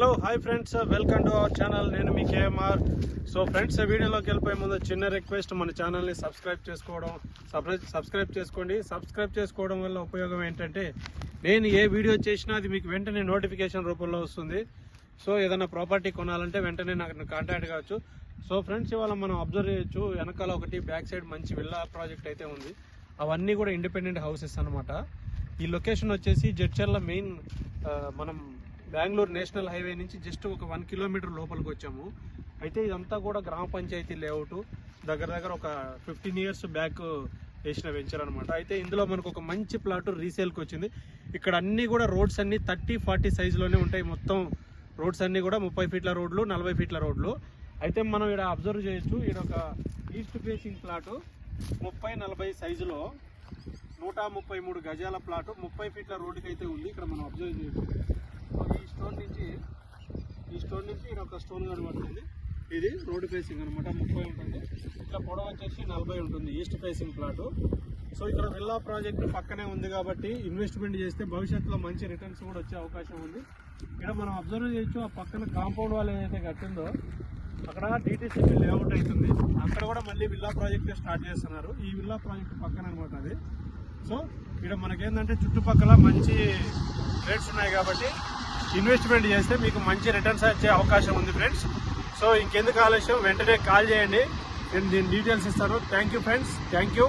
Hello hi friends. Welcome to our channel. నేను మీ KMR. So friends వీడియోలోకి వెళ్ళిపోయే ముందు చిన్న రిక్వెస్ట్. మన ఛానల్ని సబ్స్క్రైబ్ చేసుకోవడం సబ్స్క్రైబ్ సబ్స్క్రైబ్ చేసుకోండి. సబ్స్క్రైబ్ చేసుకోవడం వల్ల ఉపయోగం ఏంటంటే నేను ఏ వీడియో చేసినా అది మీకు వెంటనే నోటిఫికేషన్ రూపంలో వస్తుంది. సో ఏదైనా ప్రాపర్టీ కొనాలంటే వెంటనే నాకు కాంటాక్ట్ కావచ్చు. సో ఫ్రెండ్స్ ఇవాళ మనం అబ్జర్వ్ చేయొచ్చు వెనకాల ఒకటి బ్యాక్ సైడ్ మంచి విల్లా ప్రాజెక్ట్ అయితే ఉంది. అవన్నీ కూడా ఇండిపెండెంట్ హౌసెస్ అనమాట ఈ లొకేషన్ వచ్చేసి జడ్చర్ల మెయిన్ మనం బెంగళూరు నేషనల్ హైవే నుంచి జస్ట్ ఒక వన్ కిలోమీటర్ లోపలికి వచ్చాము. అయితే ఇదంతా కూడా గ్రామ పంచాయతీ లేఅవుట్. దగ్గర దగ్గర ఒక ఫిఫ్టీన్ ఇయర్స్ బ్యాక్ వేసిన వెంచర్ అనమాట అయితే ఇందులో మనకు ఒక మంచి ప్లాట్ రీసేల్కి వచ్చింది. ఇక్కడ అన్నీ కూడా రోడ్స్ అన్నీ థర్టీ ఫార్టీ సైజులోనే ఉంటాయి. మొత్తం రోడ్స్ అన్నీ కూడా ముప్పై ఫీట్ల రోడ్లు నలభై ఫీట్ల రోడ్లు. అయితే మనం ఇక్కడ అబ్జర్వ్ చేయొచ్చు ఇక్కడ ఒక ఈస్ట్ ఫేసింగ్ ప్లాటు ముప్పై నలభై సైజులో నూట ముప్పై మూడు గజాల ప్లాటు ముప్పై ఫీట్ల రోడ్డుకి అయితే ఉంది. ఇక్కడ మనం అబ్జర్వ్ చేయొచ్చు సో ఈ స్టోన్ నుంచి ఈ స్టోన్ ఒక స్టోన్ కనబడుతుంది. ఇది రోడ్ ఫేసింగ్ అనమాట ముప్పై ఉంటుంది. ఇట్లా పొడవు వచ్చేసి నలభై ఉంటుంది ఈస్ట్ ఫేసింగ్ ప్లాట్. సో ఇక్కడ విల్లా ప్రాజెక్ట్ పక్కనే ఉంది కాబట్టి ఇన్వెస్ట్మెంట్ చేస్తే భవిష్యత్తులో మంచి రిటర్న్స్ కూడా వచ్చే అవకాశం ఉంది. ఇక్కడ మనం అబ్జర్వ్ చేయొచ్చు ఆ పక్కన కాంపౌండ్ వాళ్ళు ఏదైతే కట్టిందో అక్కడ డిటీసీపీ లేఅవుట్ అవుతుంది. అక్కడ కూడా మళ్ళీ విల్లా ప్రాజెక్ట్ స్టార్ట్ చేస్తున్నారు. ఈ విల్లా ప్రాజెక్ట్ పక్కన అనమాట అది. సో ఇక్కడ మనకేంటంటే చుట్టుపక్కల మంచి రేట్స్ ఉన్నాయి కాబట్టి ఇన్వెస్ట్మెంట్ చేస్తే మీకు మంచి రిటర్న్స్ వచ్చే అవకాశం ఉంది ఫ్రెండ్స్ సో ఇంకెందుకు ఆలస్యం? వెంటనే కాల్ చేయండి. నేను దీని డీటెయిల్స్ ఇస్తాను. Thank you friends thank you